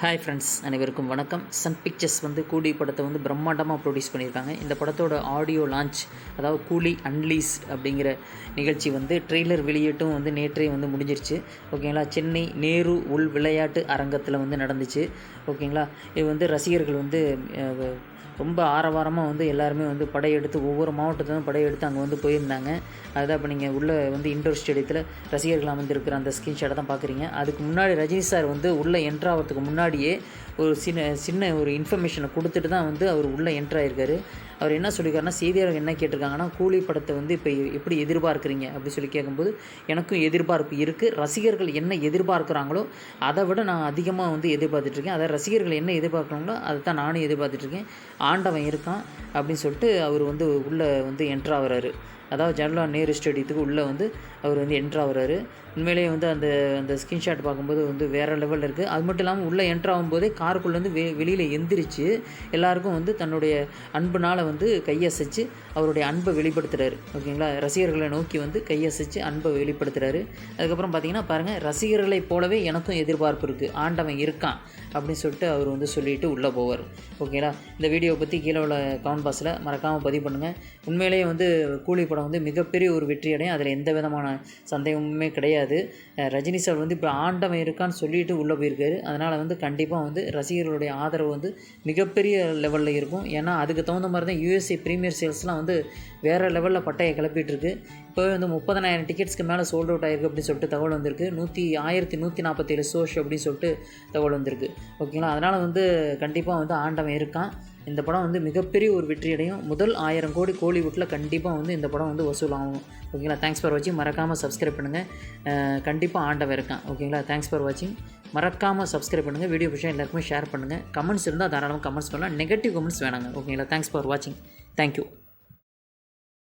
Hi friends அனைவருக்கும் வணக்கம். Sun pictures வந்து கூலி படத்தை வந்து பிரம்மாண்டமாக ப்ரொடியூஸ் பண்ணியிருக்காங்க. இந்த படத்தோட ஆடியோ லான்ச் அதாவது கூலி அன்லீஸ்ட் அப்படிங்கிற நிகழ்ச்சி வந்து ட்ரெய்லர் வெளியீட்டும் வந்து நேற்றே வந்து முடிஞ்சிருச்சு. ஓகேங்களா சென்னை நேரு உள் விளையாட்டு அரங்கத்தில் வந்து நடந்துச்சு. ஓகேங்களா இது வந்து ரசிகர்கள் வந்து ரொம்ப ஆரவாரமாக வந்து எல்லாருமே வந்து படையெடுத்து ஒவ்வொரு மாவட்டத்திலும் படையெடுத்து அங்கே வந்து போயிருந்தாங்க. அதுதான் இப்போ நீங்கள் உள்ளே வந்து இண்டோர் ஸ்டேடியத்தில் ரசிகர்கள் அமர்ந்திருக்கிற அந்த ஸ்க்ரீன்ஷாட்டை தான் பார்க்குறீங்க அதுக்கு முன்னாடி ரஜினி சார் வந்து உள்ளே என்ட்ரு ஆகிறதுக்கு முன்னாடியே ஒரு சின்ன சின்ன ஒரு இன்ஃபர்மேஷனை கொடுத்துட்டு தான் வந்து அவர் உள்ளே என்ட்ராயிருக்காரு அவர் என்ன சொல்லியிருக்காருன்னா செய்தியாளர்கள் என்ன கேட்டிருக்காங்கன்னா கூலி படத்தை வந்து இப்போ எப்படி எதிர்பார்க்குறீங்க? அப்படி சொல்லி கேட்கும்போது எனக்கும் எதிர்பார்ப்பு இருக்குது ரசிகர்கள் என்ன எதிர்பார்க்குறாங்களோ அதை விட நான் அதிகமாக வந்து எதிர்பார்த்துட்ருக்கேன் அதை ரசிகர்கள் என்ன எதிர்பார்க்குறாங்களோ அதை தான் நானும் எதிர்பார்த்துட்ருக்கேன் ஆண்டவன் இருக்கான் அப்படின்னு சொல்லிட்டு அவர் வந்து உள்ளே வந்து என்ட்ராகிறாரு அதாவது ஜவஹர்லால் நேரு ஸ்டேடியத்துக்கு உள்ளே வந்து அவர் வந்து என்ட்ரு ஆகுறாரு. உண்மையிலேயே வந்து அந்த அந்த ஸ்கிரீன்ஷாட் பார்க்கும்போது வந்து வேறு லெவலில் இருக்குது அது மட்டும் இல்லாமல் உள்ளே என்ட்ரு ஆகும்போதே காருக்குள்ளேருந்து வெ வெளியில் எந்திரிச்சு எல்லாருக்கும் வந்து தன்னுடைய அன்புனால் வந்து கையசைச்சு அவருடைய அன்பை வெளிப்படுத்துகிறாரு ஓகேங்களா? ரசிகர்களை நோக்கி வந்து கையசைச்சு அன்பை வெளிப்படுத்துகிறாரு அதுக்கப்புறம் பார்த்தீங்கன்னா பாருங்கள் ரசிகர்களைப் போலவே எனக்கும் எதிர்பார்ப்பு இருக்குது ஆண்டவன் இருக்கான் அப்படின்னு சொல்லிட்டு அவர் வந்து சொல்லிட்டு உள்ளே போவார். ஓகேங்களா? இந்த வீடியோவை பற்றி கீழே உள்ள கமெண்ட் பாக்ஸில் மறக்காமல் பதிவு பண்ணுங்கள் உண்மையிலேயே வந்து கூலி படம் வந்து மிகப்பெரிய ஒரு வெற்றி அடையும். அதில் எந்த விதமான சந்தேகமுமே கிடையாது. ரஜினி சார் வந்து இப்போ ஆண்டவன் இருக்கான்னு சொல்லிட்டு உள்ளே போயிருக்காரு. அதனால் வந்து கண்டிப்பாக வந்து ரசிகர்களுடைய ஆதரவு வந்து மிகப்பெரிய லெவலில் இருக்கும். ஏன்னா அதுக்கு தகுந்த மாதிரி தான் யூஎஸ்ஏ ப்ரீமியர் சேல்ஸ்லாம் வந்து வேறு லெவலில் பட்டையை கிளப்பிட்டுருக்கு இப்போ வந்து முப்பதனாயிரம் டிக்கெட்ஸ்க்கு மேலே சோல்ட் அவுட் ஆயிருக்கு அப்படின்னு சொல்லிட்டு தகவல் வந்திருக்கு. நூற்றி ஆயிரத்தி நூற்றி நாற்பத்தேழு சோஷ் அப்படின்னு சொல்லிட்டு தகவல் வந்திருக்கு. ஓகேங்களா அதனால் வந்து கண்டிப்பாக வந்து ஆண்டவன் இருக்கான். இந்த படம் வந்து மிகப்பெரிய ஒரு வெற்றி அடையும். முதல் ஆயிரம் கோடி கோலிவுட்டில் கண்டிப்பாக வந்து இந்த படம் வந்து வசூலாகும். ஓகேங்களா தேங்க்ஸ் ஃபார் வாட்சிங் மறக்காமல் சப்ஸ்கிரைப் பண்ணுங்கள் கண்டிப்பாக ஆண்டவன் இருக்கான். ஓகேங்களா தேங்க்ஸ் ஃபார் வாட்சிங் மறக்காமல் சப்ஸ்கிரைப் பண்ணுங்கள் வீடியோ விஷயம் எல்லாருக்குமே ஷேர் பண்ணுங்கள் கமெண்ட்ஸ் இருந்தால் தாராளமாக கமெண்ட்ஸ் பண்ணலாம். நெகட்டிவ் கமெண்ட்ஸ் வேணாங்க. ஓகேங்களா தேங்க்ஸ் ஃபார் வாட்சிங் தேங்க்யூ